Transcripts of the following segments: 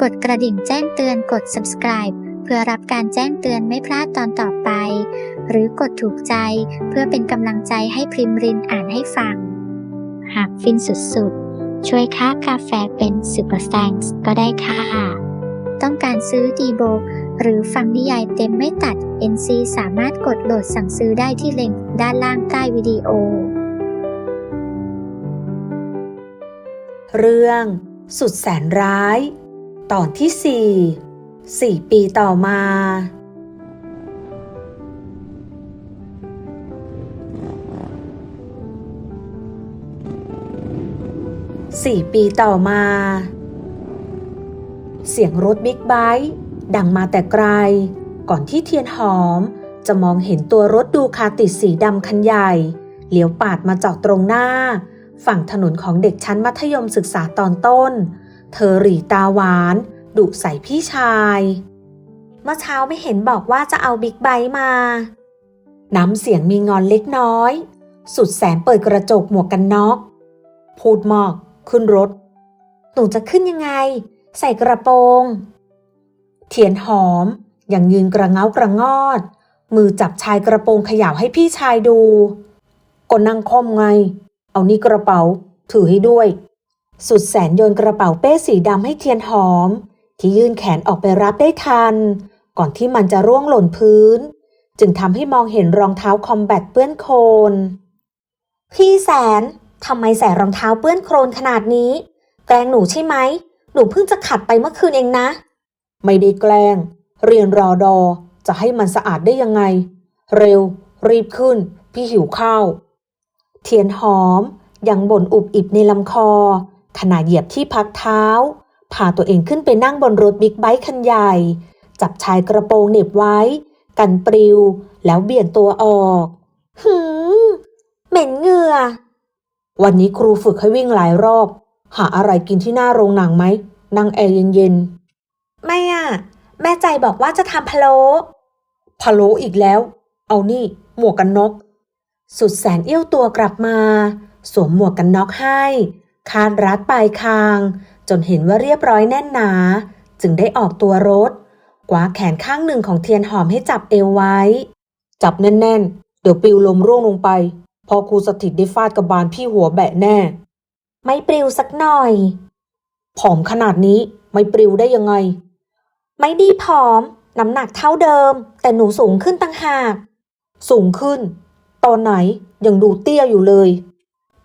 กดกระดิ่งแจ้งเตือนกด subscribe เพื่อรับการแจ้งเตือนไม่พลาดตอนต่อไป หรือกดถูกใจเพื่อเป็นกำลังใจให้พริมรินอ่านให้ฟัง หากฟินสุดๆ ช่วยค่ากาแฟเป็นซูเปอร์ a n k s ก็ได้ค่ะ ต้องการซื้อดีโบหรือฟังนิยายเต็มไม่ตัด NC สามารถกดโหลดสั่งซื้อได้ที่ลิงก์ด้านล่างใต้วิดีโอ เรื่องสุดแสนร้าย ตอนที่สี่สี่ปีต่อมา สี่ปีต่อมา เสียงรถบิ๊กไบค์ดังมาแต่ไกล ก่อนที่เทียนหอม จะมองเห็นตัวรถดูคาติดสีดำคันใหญ่เลี้ยวปาดมาจอดตรงหน้า ฝั่งถนนของเด็กชั้นมัธยมศึกษาตอนต้น เธอหรีตาหวานดุใส่พี่ชาย เมื่อเช้าไม่เห็นบอกว่าจะเอาบิ๊กไบค์มา น้ำเสียงมีงอนเล็กน้อย สุดแสนเปิดกระจกหมวกกันน็อก พูดมากขึ้นรถ หนูจะขึ้นยังไง ใส่กระโปรง เทียนหอมยังยืนกระเงากระงอด มือจับชายกระโปรงขย่าให้พี่ชายดูก็นั่งค่อมไง เอานี่กระเป๋า ถือให้ด้วย สุดแสนโยนกระเป๋าเป้สีดำให้เทียนหอม ที่ยื่นแขนออกไปรับได้ทัน ก่อนที่มันจะร่วงหล่นพื้น จึงทำให้มองเห็นรองเท้าคอมแบทเปื้อนโคลนพี่แสนทำไมใส่รองเท้าเปื้อนโคลนขนาดนี้ แกล้งหนูใช่ไหม หนูเพิ่งจะขัดไปเมื่อคืนเองนะ ไม่ได้แกล้ง เรียนรอดอ จะให้มันสะอาดได้ยังไง เร็ว รีบขึ้น พี่หิวข้าว เทียนหอมยังบ่นอุบอิบในลำคอ ขณะเหยียบที่พักเท้า พาตัวเองขึ้นไปนั่งบนรถบิ๊กไบค์คันใหญ่ จับชายกระโปรงเหน็บไว้ กันปลิว แล้วเบี่ยงตัวออก หืมเหม็นเหงื่อ วันนี้ครูฝึกให้วิ่งหลายรอบ หาอะไรกินที่หน้าโรงหนังไหม นั่งแอร์เย็นๆ ไม่อะ แม่ใจบอกว่าจะทำพะโล้พะโล้อีกแล้ว เอานี่ หมวกกันน็อก สุดแสนเอี้ยวตัวกลับมา สวมหมวกกันน็อกให้ คาดรัดปลายคาง จนเห็นว่าเรียบร้อยแน่นหนา จึงได้ออกตัวรถกวาแขนข้างหนึ่งของเทียนหอมให้จับเอวไว้ จับแน่น ๆ เดี๋ยวปิวลมร่วงลงไป พอครูสถิตได้ฟาดกระบาลพี่หัวแบะแน่ ไม่ปลิวสักหน่อย ผอมขนาดนี้ไม่ปลิวได้ยังไง ไม่ดีผอม น้ำหนักเท่าเดิม แต่หนูสูงขึ้นตั้งหาก สูงขึ้น ตอนไหนยังดูเตี้ยอยู่เลย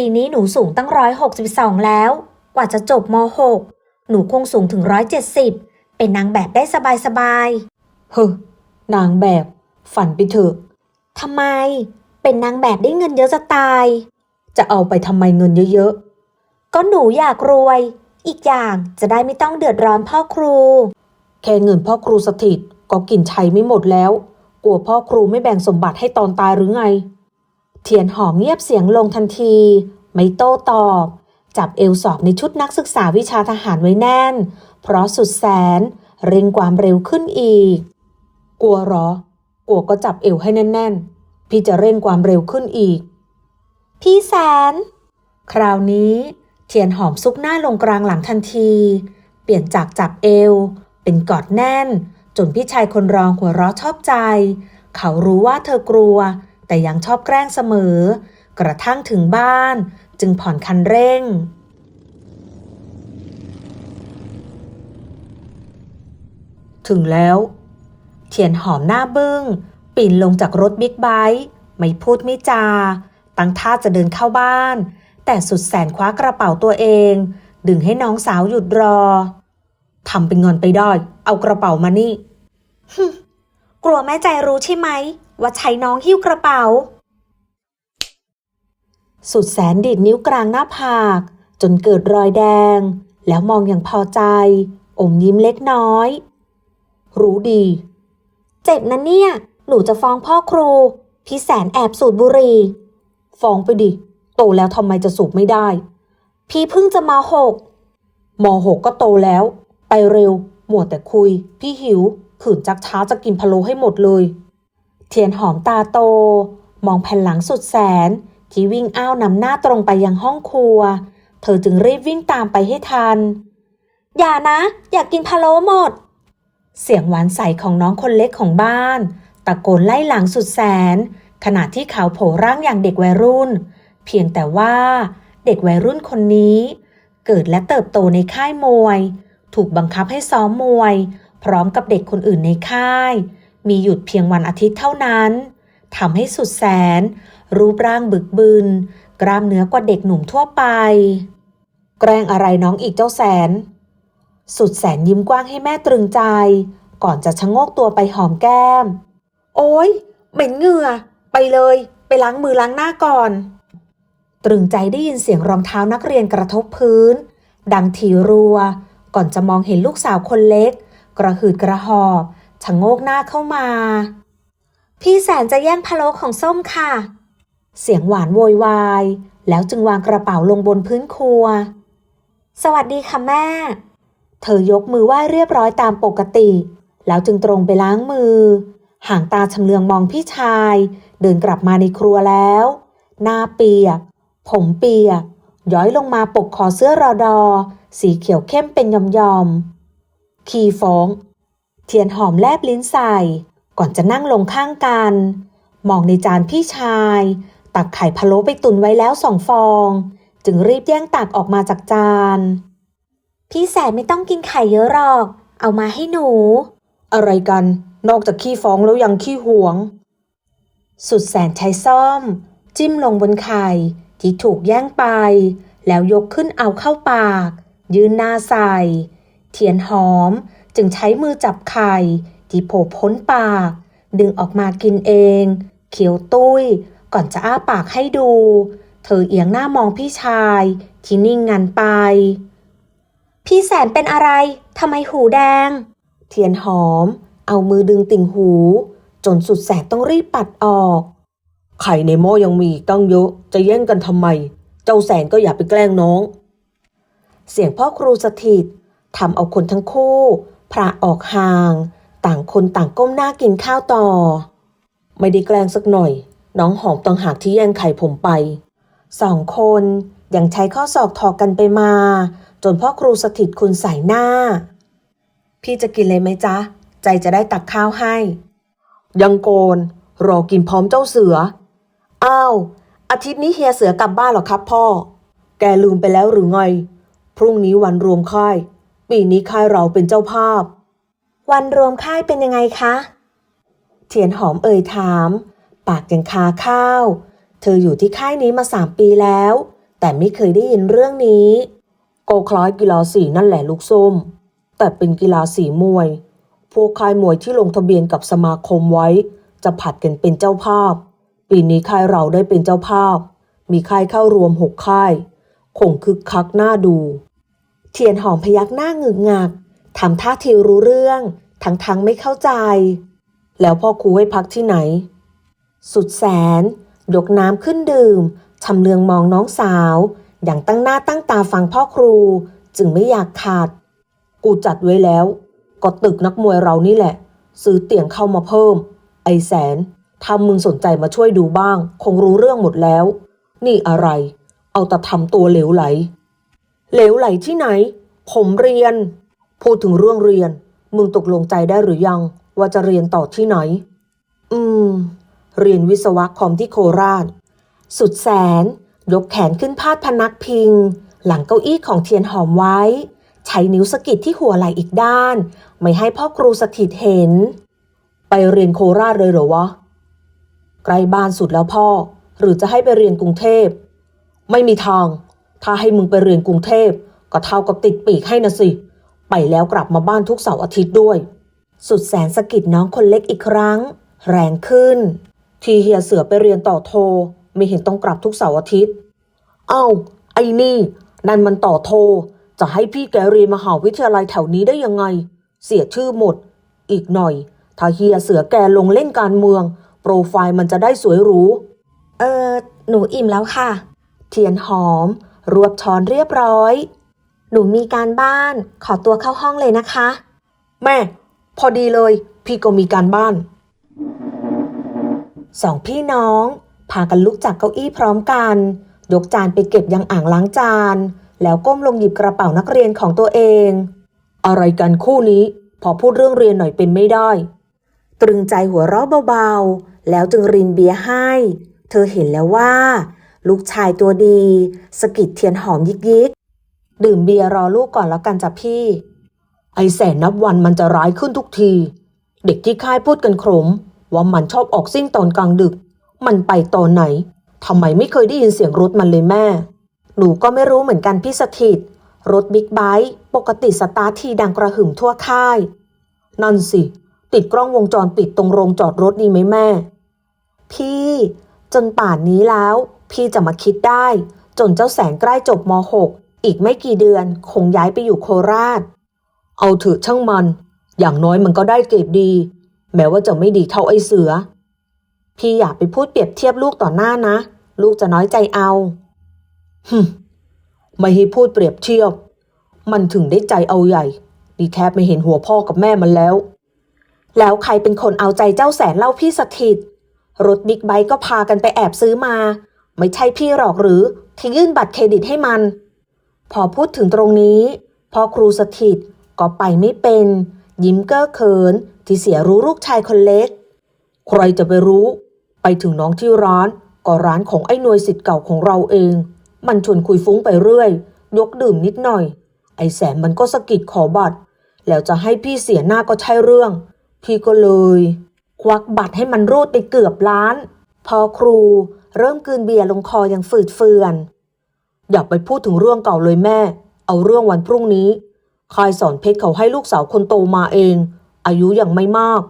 ปีนี้หนูสูงตั้งร้อยหกสิบสองแล้ว กว่าจะจบมหกหนูคงสูงถึงร้อยเจ็ดสิบเป็นนางแบบได้สบายสบายๆ เฮ้นางแบบ ฝันไปเถอะทำไม เป็นนางแบบได้เงินเยอะจะตาย จะเอาไปทำไมเงินเยอะๆ ก็หนูอยากรวย อีกอย่างจะได้ไม่ต้องเดือดร้อนพ่อครู แค่เงินพ่อครูสถิตก็กินใช้ไม่หมดแล้ว กลัวพ่อครูไม่แบ่งสมบัติให้ตอนตายหรือไง เทียนหอมเงียบเสียงลงทันที ไม่โต้ตอบ จับเอวสอบในชุดนักศึกษาวิชาทหารไว้แน่น เพราะสุดแสนเร่งความเร็วขึ้นอีก กลัวหรอ กลัวก็จับเอวให้แน่น ๆ พี่จะเร่งความเร็วขึ้นอีก พี่แสน คราวนี้ เทียนหอมซุกหน้าลงกลางหลังทันที เปลี่ยนจากจับเอว เป็นกอดแน่น จนพี่ชายคนรองหัวเราะชอบใจ เขารู้ว่าเธอกลัว แต่ยังชอบแกล้งเสมอ กระทั่งถึงบ้าน จึงผ่อนคันเร่ง ถึงแล้ว เทียนหอมหน้าบึง้ง ปีนลงจากรถบิ๊กไบค์ไม่พูดไม่จา ตั้งท่าจะเดินเข้าบ้าน แต่สุดแสนคว้ากระเป๋าตัวเอง ดึงให้น้องสาวหยุดรอทำเป็นเงินไปด้เอากระเป๋ามานี่กลัวแม่ใจรู้ใช่ไหม ว่าใช้น้องหิ้วกระเป๋า สุดแสนดีดนิ้วกลางหน้าผาก จนเกิดรอยแดง แล้วมองอย่างพอใจ อมยิ้มเล็กน้อย รู้ดี เจ็บนะเนี่ย หนูจะฟ้องพ่อครู พี่แสนแอบสูบบุหรี่ฟ้องไปดิ โตแล้วทำไมจะสูบไม่ได้ พี่เพิ่งจะมาหกมหกก็โตแล้ว ไปเร็ว หมวดแต่คุย พี่หิว ขืนจักช้าจะกินพะโล้ให้หมดเลย เทียนหอมตาโต มองแผ่นหลังสุดแสน ที่วิ่งอ้าวนำหน้าตรงไปยังห้องครัว เธอจึงรีบวิ่งตามไปให้ทัน อย่านะ อยากกินพะโล้หมด เสียงหวานใสของน้องคนเล็กของบ้าน ตะโกนไล่หลังสุดแสน ขณะที่เขาโผล่ร่างอย่างเด็กวัยรุ่น เพียงแต่ว่าเด็กวัยรุ่นคนนี้ เกิดและเติบโตในค่ายมวย ถูกบังคับให้ซ้อมมวย พร้อมกับเด็กคนอื่นในค่าย มีหยุดเพียงวันอาทิตย์เท่านั้นทำให้สุดแสน รูปร่างบึกบึน กล้ามเนื้อกว่าเด็กหนุ่มทั่วไป แกล้งอะไรน้องอีกเจ้าแสน สุดแสนยิ้มกว้างให้แม่ตรึงใจ ก่อนจะชะโงกตัวไปหอมแก้ม โอ้ยเหม็นเหงื่อ ไปเลย ไปล้างมือล้างหน้าก่อน ตรึงใจได้ยินเสียงรองเท้านักเรียนกระทบพื้น ดังทีรัว ก่อนจะมองเห็นลูกสาวคนเล็ก กระหืดกระหอบ ชะโงกหน้าเข้ามา พี่แสนจะแย่งพะโล้ของส้มค่ะ เสียงหวานโวยวาย แล้วจึงวางกระเป๋าลงบนพื้นครัว สวัสดีค่ะแม่ เธอยกมือไหว้เรียบร้อยตามปกติ แล้วจึงตรงไปล้างมือ ห่างตาชำเลืองมองพี่ชาย เดินกลับมาในครัวแล้ว หน้าเปียก ผมเปียก ย้อยลงมาปกคอเสื้อรอดอ สีเขียวเข้มเป็นยอมยมๆขี้ฟ้อง เทียนหอมแลบลิ้นใส่ ก่อนจะนั่งลงข้างกัน มองในจานพี่ชาย ตักไข่พะโล้ไปตุนไว้แล้วสองฟอง จึงรีบแย่งตักออกมาจากจาน พี่แสนไม่ต้องกินไข่เยอะหรอก เอามาให้หนู อะไรกัน นอกจากขี้ฟ้องแล้วยังขี้หวง สุดแสนใช้ซ่อม จิ้มลงบนไข่ที่ถูกแย่งไป แล้วยกขึ้นเอาเข้าปาก ยืนหน้าใส่ เทียนหอม จึงใช้มือจับไข่ที่โผล่พ้นปาก ดึงออกมากินเองเขียวตุ้ย ก่อนจะอ้าปากให้ดู เธอเอียงหน้ามองพี่ชายที่นิ่งงันไป พี่แสนเป็นอะไรทำไมหูแดง เทียนหอม เอามือดึงติ่งหู จนสุดแสนต้องรีบปัดออก ไข่ในหม้อยังมีอีกตั้งเยอะจะแย่งกันทำไม เจ้าแสนก็อย่าไปแกล้งน้อง เสียงพ่อครูสถิตทำเอาคนทั้งคู่ พระออกห่าง ต่างคนต่างก้มหน้ากินข้าวต่อ ไม่ได้แกล้งสักหน่อย น้องหอมต่างหากที่แย่งไข่ผมไปสองคนยังใช้ข้อศอกถอกกันไปมา จนพ่อครูสถิตคุณใส่หน้า พี่จะกินเลยไหมจ๊ะ ใจจะได้ตักข้าวให้ ยังโกน รอกินพร้อมเจ้าเสือ อ้าว อาทิตย์นี้เฮียเสือกลับบ้านหรอครับพ่อ แกลืมไปแล้วหรือไง พรุ่งนี้วันรวมค่าย ปีนี้ค่ายเราเป็นเจ้าภาพ วันรวมค่ายเป็นยังไงคะ เทียนหอมเอ่ยถาม ปากยังคาข้าว เธออยู่ที่ค่ายนี้มาสามปีแล้ว แต่ไม่เคยได้ยินเรื่องนี้ก็คล้ายกีฬาสีนั่นแหละลูกส้ม แต่เป็นกีฬาสีมวย พวกค่ายมวยที่ลงทะเบียนกับสมาคมไว้ จะผัดกันเป็นเจ้าภาพ ปีนี้ค่ายเราได้เป็นเจ้าภาพ มีค่ายเข้ารวมหกค่าย คงคึกคักน่าดู เทียนหอมพยักหน้างึกงักทำท่าทีรู้เรื่อง ทั้งทั้งๆไม่เข้าใจ แล้วพ่อครูให้พักที่ไหน สุดแสน ยกน้ำขึ้นดื่มชำเลืองมองน้องสาว อย่างตั้งหน้าตั้งตาฟังพ่อครู จึงไม่อยากขาด กูจัดไว้แล้ว ก็ตึกนักมวยเรานี่แหละ ซื้อเตียงเข้ามาเพิ่ม ไอแสน ถ้ามึงสนใจมาช่วยดูบ้าง คงรู้เรื่องหมดแล้ว นี่อะไร เอาแต่ทำตัวเหลวไหล เหลวไหลที่ไหน ผมเรียน พูดถึงเรื่องเรียน มึงตกลงใจได้หรือยัง ว่าจะเรียนต่อที่ไหน อืม เรียนวิศวะคอมที่โคราช สุดแสน ยกแขนขึ้นพาดพนักพิง หลังเก้าอี้ของเทียนหอมไว้ ใช้นิ้วสะกิดที่หัวไหล่อีกด้าน ไม่ให้พ่อครูสถิตเห็น ไปเรียนโคราชเลยเหรอวะไกลบ้านสุดแล้วพ่อ หรือจะให้ไปเรียนกรุงเทพ ไม่มีทาง ถ้าให้มึงไปเรียนกรุงเทพ ก็เท่ากับติดปีกให้นะสิ ไปแล้วกลับมาบ้านทุกเสาร์อาทิตย์ด้วย สุดแสนสะกิดน้องคนเล็กอีกครั้ง แรงขึ้น ทีเฮียเสือไปเรียนต่อโท ไม่เห็นต้องกลับทุกเสาร์อาทิตย์ เอ้า ไอ้นี่ นั่นมันต่อโท จะให้พี่แกเรียนมหาวิทยาลัยแถวนี้ได้ยังไง เสียชื่อหมด อีกหน่อย ถ้าเฮียเสือแกลงเล่นการเมือง โปรไฟล์มันจะได้สวยหรู เออ หนูอิ่มแล้วค่ะ เทียนหอม รวบช้อนเรียบร้อย หนูมีการบ้าน ขอตัวเข้าห้องเลยนะคะ แม่ พอดีเลย พี่ก็มีการบ้าน สองพี่น้อง พากันลุกจากเก้าอี้พร้อมกัน ยกจานไปเก็บยังอ่างล้างจาน แล้วก้มลงหยิบกระเป๋านักเรียนของตัวเอง อะไรกันคู่นี้ พอพูดเรื่องเรียนหน่อยเป็นไม่ได้ ตรึงใจหัวเราะเบาๆ แล้วจึงรินเบียร์ให้ เธอเห็นแล้วว่า ลูกชายตัวดี สกิดเทียนหอมยิกๆดื่มเบียร์รอลูกก่อนแล้วกันจ้ะพี่ ไอแสนนับวันมันจะร้ายขึ้นทุกที เด็กที่ค่ายพูดกันขมว่ามันชอบออกซิ่งตอนกลางดึก มันไปตอนไหนทำไมไม่เคยได้ยินเสียงรถมันเลยแม่ หนูก็ไม่รู้เหมือนกันพี่สถิต รถบิ๊กไบค์ปกติสตาร์ททีดังกระหึ่มทั่วค่าย นั่นสิ ติดกล้องวงจรปิดตรงโรงจอดรถดีไหมแม่ พี่ จนป่านนี้แล้ว พี่จะมาคิดได้ จนเจ้าแสนใกล้จบม .6 อีกไม่กี่เดือนคงย้ายไปอยู่โคราช เอาเถอะช่างมัน อย่างน้อยมันก็ได้เกรดดี แม้ว่าจะไม่ดีเท่าไอเสือ พี่อย่าไปพูดเปรียบเทียบลูกต่อหน้านะ ลูกจะน้อยใจเอาฮึมไม่ให้พูดเปรียบเทียบ มันถึงได้ใจเอาใหญ่ ดีแทบไม่เห็นหัวพ่อกับแม่มันแล้ว แล้วใครเป็นคนเอาใจเจ้าแสนเล่าพี่สถิตรถบิ๊กไบค์ก็พากันไปแอบซื้อมา ไม่ใช่พี่หรอกหรือที่ยื่นบัตรเครดิตให้มัน พอพูดถึงตรงนี้พ่อครูสถิตก็ไปไม่เป็น ยิ้มเก้อเขินที่เสียรู้ลูกชายคนเล็ก ใครจะไปรู้ ไปถึงน้องที่ร้าน ก็ร้านของไอ้หน่วยสิทธิ์เก่าของเราเอง มันชวนคุยฟุ้งไปเรื่อย ยกดื่มนิดหน่อย ไอ้แสนมันก็สะกิดขอบัตร แล้วจะให้พี่เสียหน้าก็ใช่เรื่อง พี่ก็เลย ควักบัตรให้มันรูดไปเกือบล้าน พอครู เริ่มกืนเบียร์ลงคออย่างฝืดเฟือน อย่าไปพูดถึงเรื่องเก่าเลยแม่ เอาเรื่องวันพรุ่งนี้คายสอนเพชรเขาให้ลูกสาวคนโตมาเอง อายุยังไม่มาก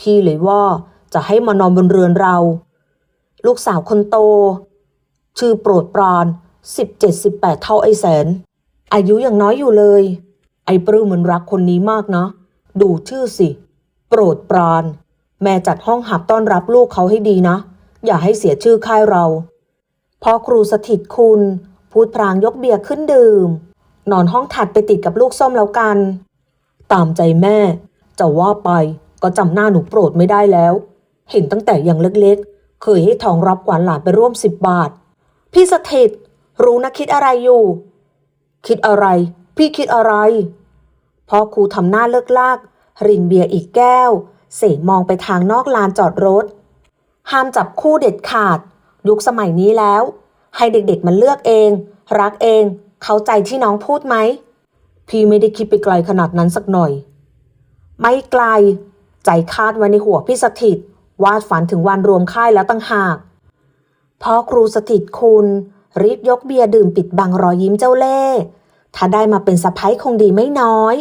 พี่เลยว่าจะให้มานอนบนเรือนเรา ลูกสาวคนโต ชื่อโปรดปรานสิบเจ็ดสิบแปดเท่าไอแสน อายุยังน้อยอยู่เลย ไอปลื้มมันรักคนนี้มากนะ ดูชื่อสิ โปรดปราน แม่จัดห้องหับต้อนรับลูกเขาให้ดีนะ อย่าให้เสียชื่อค่ายเราพ่อครูสถิตคุณ พูดพรางยกเบียร์ขึ้นดื่ม นอนห้องถัดไปติดกับลูกส้มแล้วกัน ตามใจแม่ จะว่าไปก็จำหน้าหนูโปรดไม่ได้แล้ว เห็นตั้งแต่ยังเล็กๆ เคยให้ทองรับขวัญหลานไปร่วมสิบบาท พี่สถิตรู้นะคิดอะไรอยู่ คิดอะไร พี่คิดอะไรพ่อครูทำหน้าเลิกลาก รินเบียร์อีกแก้ว เสมองไปทางนอกลานจอดรถ ห้ามจับคู่เด็ดขาด ยุคสมัยนี้แล้ว ให้เด็กๆมันเลือกเอง รักเอง เข้าใจที่น้องพูดไหม พี่ไม่ได้คิดไปไกลขนาดนั้นสักหน่อย ไม่ไกล ใจคาดไว้ในหัวพี่สถิต วาดฝันถึงวันรวมค่ายแล้วตั้งหากพ่อครูสถิตคุณรีบยกเบียร์ดื่มปิดบังรอยยิ้มเจ้าเล่ห์ถ้าได้มาเป็นสะพ้ยคงดีไม่น้อย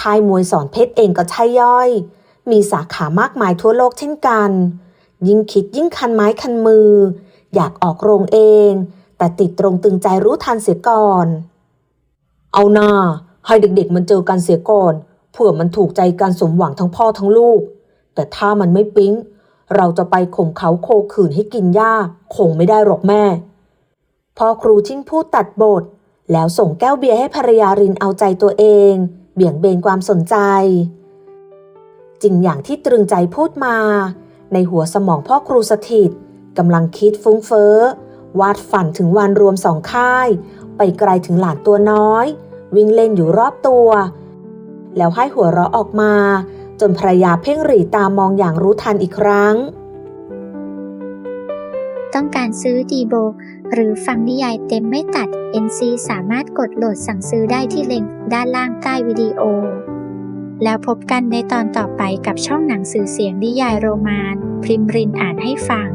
ค่ายมวยสอนเพชรเองก็ใช่ย่อย มีสาขามากมายทั่วโลกเช่นกัน ยิ่งคิดยิ่งคันไม้คันมือ อยากออกโรงเอง แต่ติดตรงตึงใจรู้ทันเสียก่อน เอาหน้าให้เด็กๆมันเจอกันเสียก่อนเผื่อมันถูกใจกันสมหวังทั้งพ่อทั้งลูก แต่ถ้ามันไม่ปิ๊ง เราจะไปข่มเขาโคขืนให้กินหญ้าคงไม่ได้หรอกแม่ พ่อครูทิ้งพูดตัดบท แล้วส่งแก้วเบียร์ให้ภรรยารินเอาใจตัวเอง เบี่ยงเบนความสนใจจริงอย่างที่ตรึงใจพูดมา ในหัวสมองพ่อครูสถิตกำลังคิดฟุ้งเฟ้อ วาดฝันถึงวันรวมสองค่าย ไปไกลถึงหลานตัวน้อย วิ่งเล่นอยู่รอบตัว แล้วให้หัวเราะออกมา จนภรรยาเพ่งหรี่ตามองอย่างรู้ทันอีกครั้ง ต้องการซื้อดีโบ หรือฟังนิยายเต็มไม่ตัด NC สามารถกดโหลดสั่งซื้อได้ที่เลิงก์ด้านล่างใต้วิดีโอ แล้วพบกันในตอนต่อไปกับช่องหนังสือเสียงนิยายโรมาน พริมรินอ่านให้ฟัง